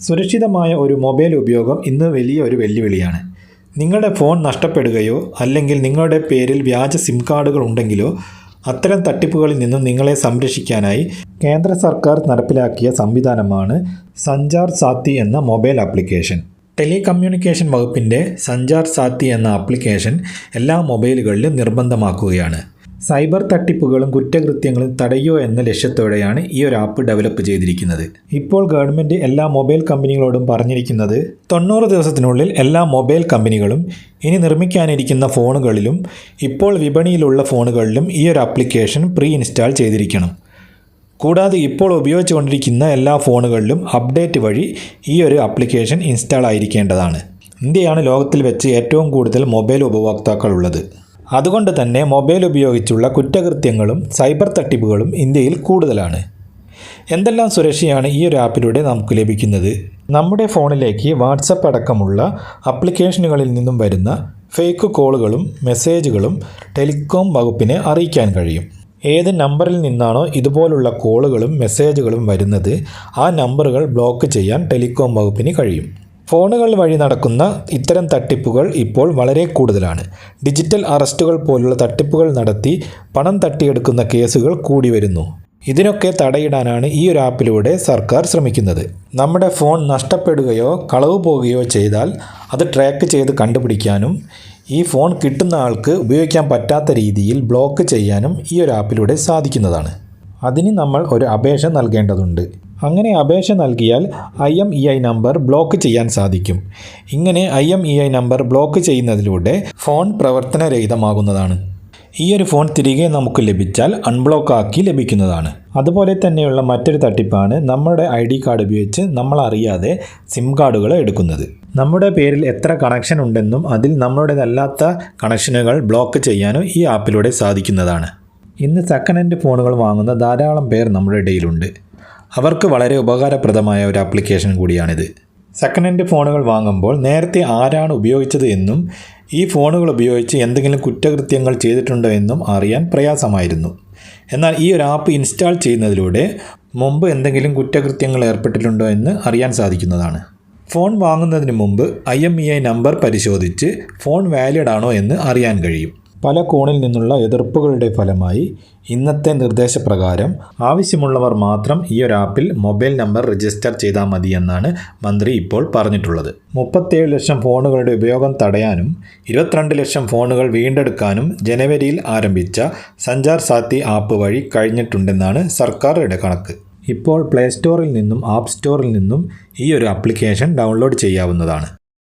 സുരക്ഷിതമായ ഒരു മൊബൈൽ ഉപയോഗം ഇന്ന് വലിയ ഒരു വെല്ലുവിളിയാണ്. നിങ്ങളുടെ ഫോൺ നഷ്ടപ്പെടുകയോ അല്ലെങ്കിൽ നിങ്ങളുടെ പേരിൽ വ്യാജ സിം കാർഡുകൾ ഉണ്ടെങ്കിലോ അത്തരം തട്ടിപ്പുകളിൽ നിന്നും നിങ്ങളെ സംരക്ഷിക്കാനായി കേന്ദ്ര സർക്കാർ നടപ്പിലാക്കിയ സംവിധാനമാണ് സഞ്ചാർ സാത്തി എന്ന മൊബൈൽ ആപ്ലിക്കേഷൻ. ടെലികമ്മ്യൂണിക്കേഷൻ വകുപ്പിന്റെ സഞ്ചാർ സാത്തി എന്ന ആപ്ലിക്കേഷൻ എല്ലാ മൊബൈലുകളിലും നിർബന്ധമാക്കുകയാണ്. സൈബർ തട്ടിപ്പുകളും കുറ്റകൃത്യങ്ങളും തടയുക എന്ന ലക്ഷ്യത്തോടെയാണ് ഈ ഒരു ആപ്പ് ഡെവലപ്പ് ചെയ്തിരിക്കുന്നത്. ഇപ്പോൾ ഗവൺമെന്റ് എല്ലാ മൊബൈൽ കമ്പനികളോടും പറഞ്ഞിരിക്കുന്നത് തൊണ്ണൂറ് ദിവസത്തിനുള്ളിൽ എല്ലാ മൊബൈൽ കമ്പനികളും ഇനി നിർമ്മിക്കാനിരിക്കുന്ന ഫോണുകളിലും ഇപ്പോൾ വിപണിയിലുള്ള ഫോണുകളിലും ഈ ഒരു ആപ്ലിക്കേഷൻ പ്രീ ഇൻസ്റ്റാൾ ചെയ്തിരിക്കണം. കൂടാതെ ഇപ്പോൾ ഉപയോഗിച്ചുകൊണ്ടിരിക്കുന്ന എല്ലാ ഫോണുകളിലും അപ്ഡേറ്റ് വഴി ഈ ഒരു ആപ്ലിക്കേഷൻ ഇൻസ്റ്റാൾ ആയിരിക്കേണ്ടതാണ്. ഇന്ത്യയാണ് ലോകത്തിൽ വെച്ച് ഏറ്റവും കൂടുതൽ മൊബൈൽ ഉപഭോക്താക്കളുള്ളത്. അതുകൊണ്ട് തന്നെ മൊബൈൽ ഉപയോഗിച്ചുള്ള കുറ്റകൃത്യങ്ങളും സൈബർ തട്ടിപ്പുകളും ഇന്ത്യയിൽ കൂടുതലാണ്. എന്തെല്ലാം സുരക്ഷയാണ് ഈ ഒരു ആപ്പിലൂടെ നമുക്ക് ലഭിക്കുന്നത്? നമ്മുടെ ഫോണിലേക്ക് വാട്സപ്പ് അടക്കമുള്ള ആപ്ലിക്കേഷനുകളിൽ നിന്നും വരുന്ന ഫേക്ക് കോളുകളും മെസ്സേജുകളും ടെലികോം വകുപ്പിനെ അറിയിക്കാൻ കഴിയും. ഏത് നമ്പറിൽ നിന്നാണോ ഇതുപോലുള്ള കോളുകളും മെസ്സേജുകളും വരുന്നത് ആ നമ്പറുകൾ ബ്ലോക്ക് ചെയ്യാൻ ടെലികോം വകുപ്പിന് കഴിയും. ഫോണുകൾ വഴി നടക്കുന്ന ഇത്തരം തട്ടിപ്പുകൾ ഇപ്പോൾ വളരെ കൂടുതലാണ്. ഡിജിറ്റൽ അറസ്റ്റുകൾ പോലുള്ള തട്ടിപ്പുകൾ നടത്തി പണം തട്ടിയെടുക്കുന്ന കേസുകൾ കൂടി വരുന്നു. ഇതിനൊക്കെ തടയിടാനാണ് ഈ ഒരു ആപ്പിലൂടെ സർക്കാർ ശ്രമിക്കുന്നത്. നമ്മുടെ ഫോൺ നഷ്ടപ്പെടുകയോ കളവ് പോകുകയോ ചെയ്താൽ അത് ട്രാക്ക് ചെയ്ത് കണ്ടുപിടിക്കാനും ഈ ഫോൺ കിട്ടുന്ന ആൾക്ക് ഉപയോഗിക്കാൻ പറ്റാത്ത രീതിയിൽ ബ്ലോക്ക് ചെയ്യാനും ഈ ഒരു ആപ്പിലൂടെ സാധിക്കുന്നതാണ്. അതിന് നമ്മൾ ഒരു അപേക്ഷ നൽകേണ്ടതുണ്ട്. അങ്ങനെ അപേക്ഷ നൽകിയാൽ I M E I number block ചെയ്യാൻ സാധിക്കും. ഇങ്ങനെ I M E I number block ചെയ്യുന്നതിലൂടെ ഫോൺ പ്രവർത്തനരഹിതമാകുന്നതാണ്. ഈ ഒരു ഫോൺ തിരികെ നമുക്ക് ലഭിച്ചാൽ അൺബ്ലോക്ക് ആക്കി ലഭിക്കുന്നതാണ്. അതുപോലെ തന്നെയുള്ള മറ്റൊരു തട്ടിപ്പാണ് നമ്മുടെ ഐ ഡി കാർഡ് ഉപയോഗിച്ച് നമ്മൾ അറിയാതെ സിം കാർഡുകൾ എടുക്കുന്നത്. നമ്മുടെ പേരിൽ എത്ര കണക്ഷൻ ഉണ്ടെന്നും അതിൽ നമ്മുടേതല്ലാത്ത കണക്ഷനുകൾ ബ്ലോക്ക് ചെയ്യാനും ഈ ആപ്പിലൂടെ സാധിക്കുന്നതാണ്. ഇന്ന് സെക്കൻഡ് ഹാൻഡ് ഫോണുകൾ വാങ്ങുന്ന ധാരാളം പേർ നമ്മുടെ ഇടയിലുണ്ട്. അവർക്ക് വളരെ ഉപകാരപ്രദമായ ഒരു ആപ്ലിക്കേഷൻ കൂടിയാണിത്. സെക്കൻഡ് ഹാൻഡ് ഫോണുകൾ വാങ്ങുമ്പോൾ നേരത്തെ ആരാണ് ഉപയോഗിച്ചത് എന്നും ഈ ഫോണുകൾ ഉപയോഗിച്ച് എന്തെങ്കിലും കുറ്റകൃത്യങ്ങൾ ചെയ്തിട്ടുണ്ടോ എന്നും അറിയാൻ പ്രയാസമായിരുന്നു. എന്നാൽ ഈ ഒരു ആപ്പ് ഇൻസ്റ്റാൾ ചെയ്യുന്നതിലൂടെ മുമ്പ് എന്തെങ്കിലും കുറ്റകൃത്യങ്ങൾ ഏർപ്പെട്ടിട്ടുണ്ടോ എന്ന് അറിയാൻ സാധിക്കുന്നതാണ്. ഫോൺ വാങ്ങുന്നതിന് മുമ്പ് I M E I number പരിശോധിച്ച് ഫോൺ വാലിഡ് ആണോ എന്ന് അറിയാൻ കഴിയും. പല കോണിൽ നിന്നുള്ള എതിർപ്പുകളുടെ ഫലമായി ഇന്നത്തെ നിർദ്ദേശപ്രകാരം ആവശ്യമുള്ളവർ മാത്രം ഈ ഒരു ആപ്പിൽ മൊബൈൽ നമ്പർ രജിസ്റ്റർ ചെയ്താൽ മതി എന്നാണ് മന്ത്രി ഇപ്പോൾ പറഞ്ഞിട്ടുള്ളത്. മുപ്പത്തേഴ് ലക്ഷം ഫോണുകളുടെ ഉപയോഗം തടയാനും ഇരുപത്തിരണ്ട് ലക്ഷം ഫോണുകൾ വീണ്ടെടുക്കാനും ജനുവരിയിൽ ആരംഭിച്ച സഞ്ചാർ സാത്തി ആപ്പ് വഴി കഴിഞ്ഞിട്ടുണ്ടെന്നാണ് സർക്കാരുടെ കണക്ക്. ഇപ്പോൾ പ്ലേ സ്റ്റോറിൽ നിന്നും ആപ്പ് സ്റ്റോറിൽ നിന്നും ഈ ഒരു ആപ്ലിക്കേഷൻ ഡൗൺലോഡ് ചെയ്യാവുന്നതാണ്.